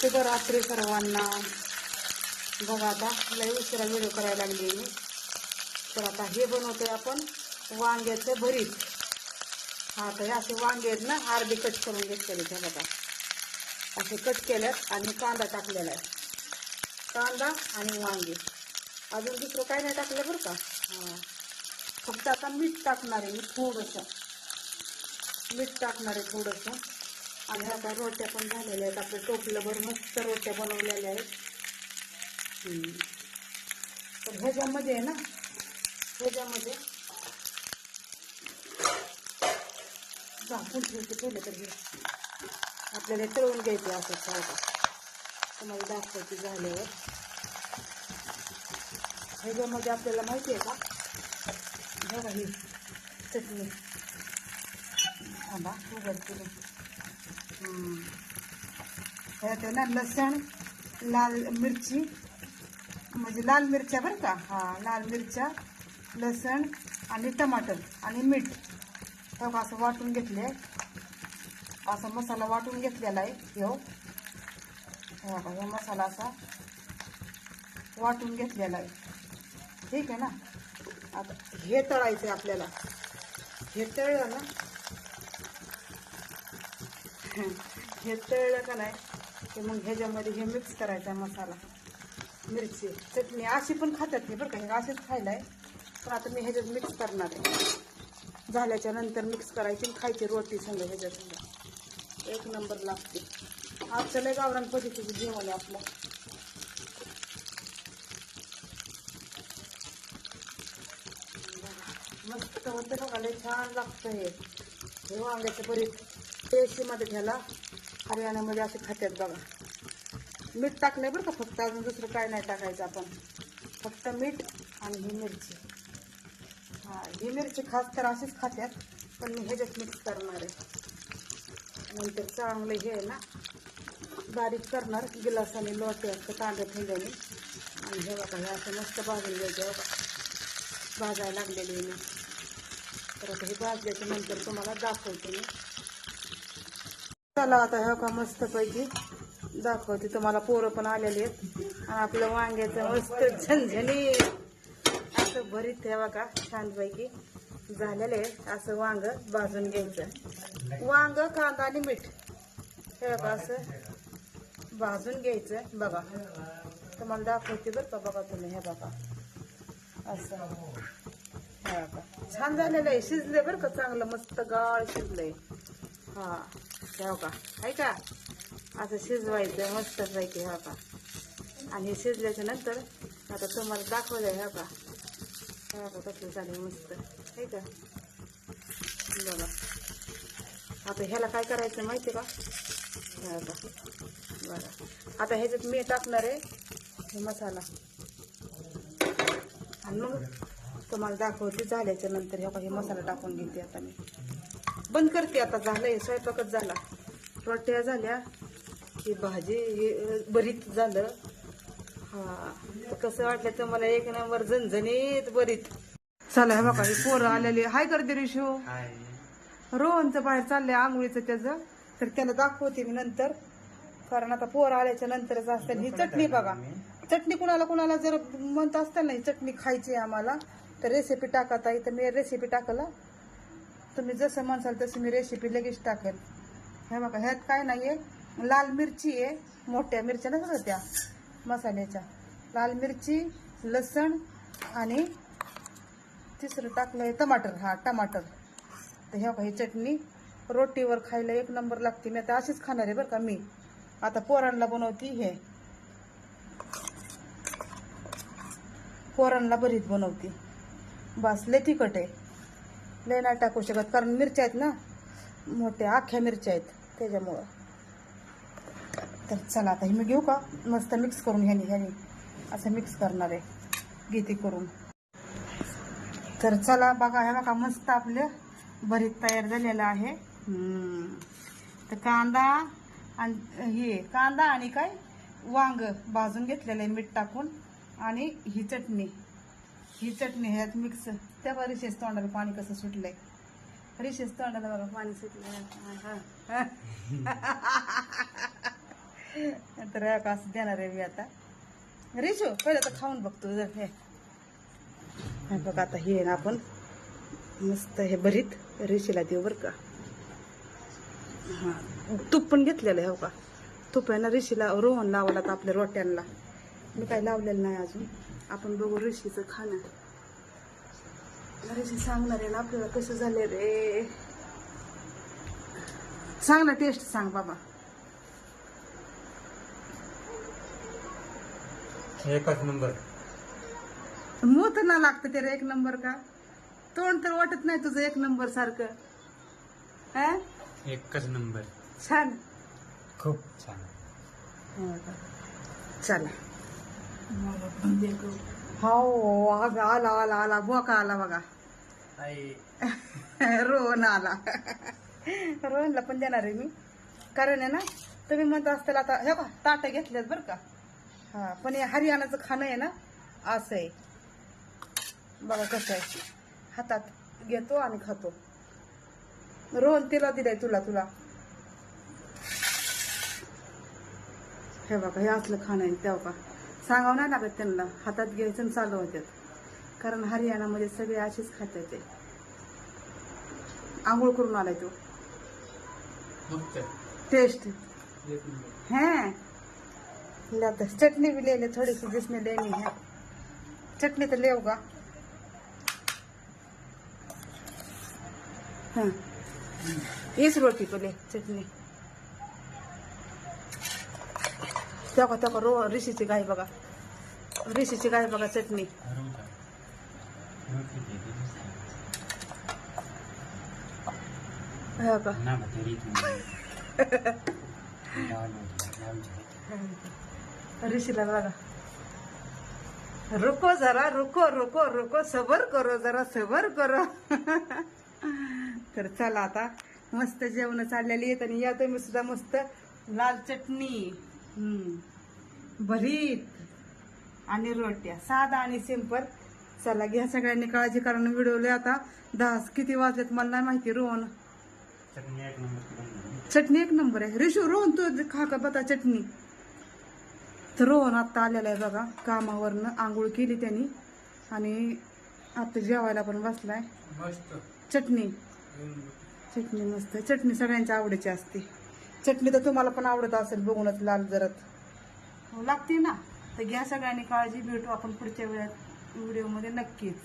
शुभ रात्री सर्वांना बघा आता लय उशिरा व्हिडिओ करायला लागली मी. तर आता हे बनवतोय आपण वांग्याचं भरीत. हा तर हे असे वांगे आहेत ना अर्धे कट करून घेतलेले त्या बघा. असे कट केल्यात आणि कांदा टाकलेला आहे. कांदा आणि वांगे. अजून दुसरं काय नाही टाकलं बरं का? हां. फक्त आता मीठ टाकणार आहे मी थोडंसं. मीठ टाकणार आहे थोडंसं. आणि आता रोट्या पण झालेल्या आहेत. आपल्या टोपलं भर मस्त रोट्या बनवलेल्या आहेत. तर ह्याच्यामध्ये आहे ना ह्याच्यामध्ये झाकून ठेवते ठेवलं तर आपल्याला तळून घ्यायचे असं खायला. तुम्हाला दाखवायची झाल्यावर. ह्याच्यामध्ये आपल्याला माहिती आहे का? बघा ही चटणी. थांबा उघडते. मी. आहे ना लसण लाल मिरची म्हणजे लाल मिरच्या बरं का? हां लाल मिरच्या लसण आणि टमाटर आणि मीठ. तर असं वाटून घेतले असा मसाला वाटून घेतलेला आहे घेऊ हा बघा मसाला असा वाटून घेतलेला आहे. ठीक आहे ना? आता हे तळायचं आहे आपल्याला. हे तळलं ना हे तळलं का नाही की मग ह्याच्यामध्ये हे मिक्स करायचा मसाला. मिरची चटणी अशी पण खातात नाही बरं का हे असेच खायला आहे. पण आता मी ह्याच्यात मिक्स करणार आहे. झाल्याच्यानंतर मिक्स करायची खायची रोटी संग ह्याच्या संग. एक नंबर लागते. आजचं लय गावरान पद्धतीचं जेवण आहे आपलं. मस्त होतं बघा लय छान लागतं हे हे वांग्याचं भरीत देशीमध्ये घ्यायला. हरियाणामध्ये असे खात्यात बघा. मीठ टाकलं बरं का फक्त. अजून दुसरं काय नाही टाकायचं आपण. फक्त मीठ आणि ही मिरची. हां ही मिरची खास तर अशीच खात्यात पण मी ह्याच्यात मिक्स करणार आहे. नंतर चांगलं हे आहे ना बारीक करणार. गिलासाने लोटे असतं कांदा ठेवल्याने आणि हे बघा हे असं मस्त भाजून घ्यायचं बघा. भाजायला लागलेली आहे मी. तर आता हे भाजल्याच्या नंतर तुम्हाला दाखवते मी. चला आता हे का मस्तपैकी दाखवते. तुम्हाला पोरं पण आलेले आहेत. आणि आपलं वांग्याचं मस्त झणझणी असं भरीत हे का छानपैकी झालेलं आहे. असं वांग भाजून घ्यायचं. वांग कांदा आणि मीठ. हे का असं भाजून घ्यायचं. बघा. तुम्हाला दाखवते बरं का बघा तुम्ही हे बघा. असं. हे बघा. छान झालेलं आहे. शिजले बरं का चांगलं मस्त गाळ शिजलंय. हा हे का आहे का असं शिजवायचं मस्त पैकी हा का आणि शिजल्याच्या नंतर आता तुम्हाला दाखवलंय हा का हे का कसं झालं मस्त आहे का बघा आता ह्याला काय करायचं माहिती का हे बघा बरं आता ह्याच्यात मी टाकणार आहे हे मसाला आणि मग तुम्हाला दाखवते झाल्याच्यानंतर हे हे मसाला टाकून घेते आता मी बंद करते आता झालंय स्वयंपाकच झाला. रोट्या झाल्या ही भाजी हे भरीत झालं. हा कसं वाटलं तर मला एक नंबर झणझणीत भरीत. चला हे बघा ही पोरं आलेली. हाय करते रिशू रोहनचं बाहेर चाललंय आंघोळीचं त्याचं. तर त्याला दाखवते मी नंतर. कारण आता पोरं आल्याच्या नंतरच असतं. ही चटणी बघा. चटणी कुणाला कुणाला जर म्हणत असतं ना ही चटणी खायची आम्हाला तर रेसिपी टाका ताई. तर मी रेसिपी टाकला. तुम्ही जसं म्हणसाल तसं मी रेसिपी लगेच टाकेल हे बघा ह्यात काय नाही आहे लाल मिरची आहे मोठ्या मिरच्या नसत त्या मसाल्याच्या. लाल मिरची लसण आणि तिसरं टाकलं आहे टमाटर. हा टमाटर. तर ह्या बघा ही चटणी रोटीवर खायला एक नंबर लागते. मी आता अशीच खाणार आहे बरं का मी. आता पोरांना बनवते हे. पोरांना भरीत बनवते. बस लय तिखट आहे. लय नाही टाकू शकत कारण मिरच्या आहेत ना मोठ्या अख्ख्या मिरच्या आहेत त्याच्यामुळं. तर चला आता हे मी घेऊ का? मस्त मिक्स करून ह्यानी ह्यानी. असं मिक्स करणार आहे. घेते करून. तर चला बघा हे बघा मस्त आपलं भरीत तयार झालेलं आहे. तर कांदा आणि हे कांदा आणि काय? वांग भाजून घेतलेलं आहे मीठ टाकून आणि ही चटणी. ही चटणी ह्यात मिक्स त्या बघा रिशेष तोंडाला पाणी कसं सुटलंय? रिशेष तोंडाला बघा. पाणी सुटलंय. तर असं देणार आहे मी आता. रेशो पहिलं तर खाऊन बघतो जर हे. बघ आता हे ना आपण. मस्त हे भरीत. रेशीला देऊ बरं का. हां. तूप पण घेतलेलं आहे हो का? तूप आहे ना रेशीला रोहन लावला तर आपल्या रोट्यांना. मी काय लावलेलं नाही अजून. आपण बघू रेशीचं खाणं. रेशी सांगणार आहे ना आपल्याला कसं झालं रे. सांग ना टेस्ट सांग बाबा. एकच नंबर मूत ना लागतं ते रे एक नंबर का? तोंड तर वाटत नाही तुझं एक नंबर सारखं. हा? एकच नंबर छान. खूप छान. हो का? चला. हो आग आला आला आला बोका आला बघा. रोहन आला. रोहनला पण देणार आहे मी. कारण आहे ना तुम्ही म्हणत असताल आता हे का ताटं घेतल्यात बरं का. हा पण हे हरियाणाचं खाणं आहे ना असं आहे. बघा कसं आहे. हातात घेतो आणि खातो. रोहन तिला दिलंय तुला तुला. हे बघा हे असलं खाणं आहे तेव्हा का सांगावं नाही लागत त्यांना. हातात घ्यायचं चालू होत्यात. कारण हरियाणामध्ये सगळे असेच खात्यात ते. आंघोळ करून आलाय तो. टेस्ट हैं. लाता चटनी भी ले ले थोड़ी सी जिसमें लेनी है चटनी तो ले होगा हाँ इस रोटी को ले चटनी तेव्हा तेव्हा रो ऋषीची गाय बघा. ऋषीची गाय बघा चटणी. हो का ऋषीला बघा. रुको जरा रुको रुको रुको सबर करो जरा सबर करो. तर चला आता मस्त जेवण चाललेली आहेत आणि या तुम्ही सुद्धा मस्त लाल चटणी. हम्म, भरीत आणि रोट्या साधा आणि सिंपल चला घ्या सगळ्यांनी काळजी कारण व्हिडिओले आता दहा किती वाजलेत मला नाही माहिती रोहन. चटणी एक नंबर आहे. रिशू रोहन तू खा का बता चटणी. तर रोहन आत्ता आलेला आहे बघा कामावरनं आंघोळ केली त्यांनी. आणि आता जेवायला पण बसलाय. चटणी. चटणी मस्त आहे. चटणी सगळ्यांच्या आवडीची असते. चटणी तर तुम्हाला पण आवडत असेल बघूनच लाल जरत. लागते ना. तर घ्या सगळ्यांनी काळजी भेटू आपण पुढच्या वेळात व्हिडिओमध्ये नक्कीच.